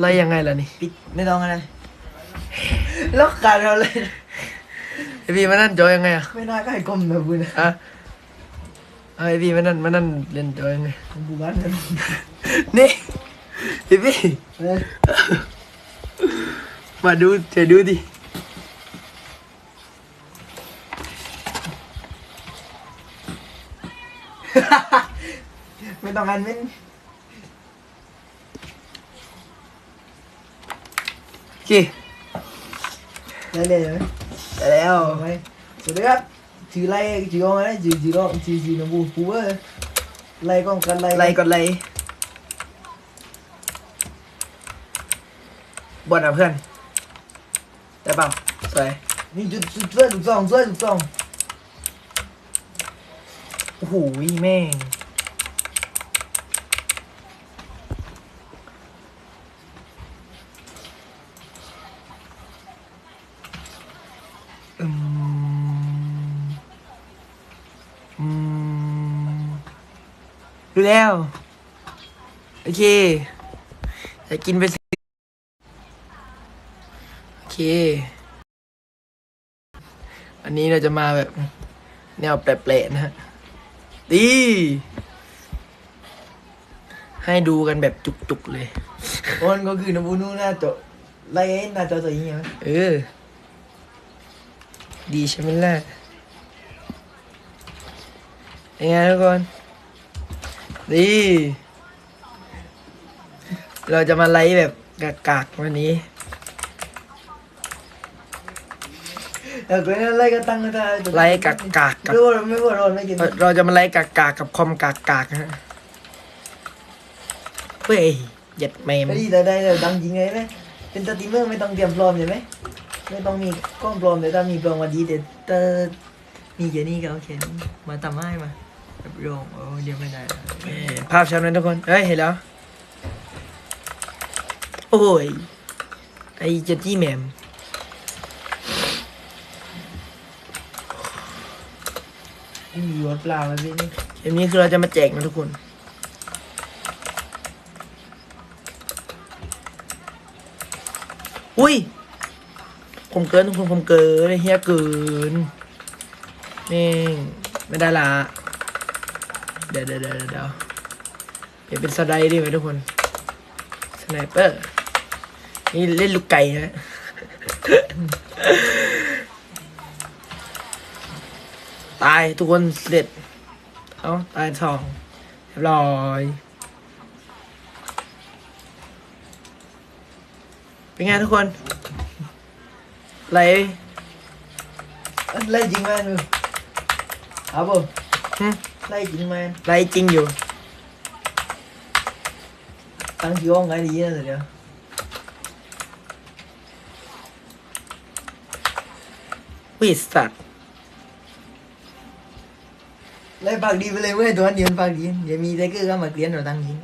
ไล่ยังไงล่ะนี่ปิดไม่ต้องอะไรล็อกการเราเลยไอพี่มานั่นจอยยังไงอะไม่น่าก็ให้กลมนะบุญนะฮะเอาไอพี่มานั่นมานั่นเล่นจอยยังไงบุบ้านนั้นนี่พี่พี่เออมาดูเดี๋ยวดูดิไม่ต้องการเม้น โอเคได้เลยไหมได้แล้วไหมสวัสดีครับชื่อไรชื่อของอะไรชื่อชื่องชื่อชื่อน้องบูปูเออไล่กองกันไล่ไล่ก่อนไล่บอลอะเพื่อนได้ป่าสวยนี่จุดจุดช่วยถูกสองช่วยถูกสองโอ้โหแม่ง ดูแล้ว โอเคจะกินไปสิโอเค อันนี้เราจะมาแบบ แนวแปลกๆนะฮะดีให้ดูกันแบบจุกๆเลยโอนก็คือน้องบูนู่นน่าจะไล่หน้าจอตัวนี้ไหมเออ ดีใช่ไหมล่ะยังไงทุกคน ดีเราจะมาไลฟ์แบบกากๆวันนี้เออก็นั่นไล่ก็ตั้งก็ได้ไลฟ์กากๆกับไม่ว่าไม่ว่าโอนไม่กินเราเราจะมาไลฟ์กากๆกับคอมกากๆนะฮะเฮ้ยเหยัดแมมไม่ดีแต่ได้แต่ดังจริงไงไหมเป็นสตรีมเมอร์ไม่ต้องเตรียมพร้อมใช่ไหมไม่ต้องมีกล้องพร้อมแต่ถ้ามีพร้อมมาดีเด็ดเตอร์มีแค่นี้ก็โอเคมาทำให้มาแบบ โยงโอ้เดี๋ยวไม่ได้ภาพชัดไหมทุกคนเฮ้ยเห็นแล้ว โอ้ย ไอเจจี้แมมไม่มีวัดเปล่าเลยพี่นี่เกมนี้คือเราจะมาแจกนะทุกคนอุ้ย ผมเกินทุกคนผมเกินเฮียเกินนี่ไม่ได้ละ เดี๋ยวเดี๋ยวเดี๋ยวเดี๋ยวเปลี่ยนเป็นสไลด์ดีไหมทุกคนสไนเปอร์นี่เล่นลูกไก่ฮะตายทุกคนเสร็จเอาตายสองเรียบร้อยเป็นไงทุกคนไรไล่จริงไหมดูเอาบ่หึ ไล่จริงไหมไรจริงอยู่ตั้งชื่อห้องไงดีนะเดี๋ยววิสัตว์ไล่ปากดีไปเลยเว้ยตัวนี้มันปากดีเดี๋ยวมีไทเกอร์ก็มาเกลียนเราตั้งยิง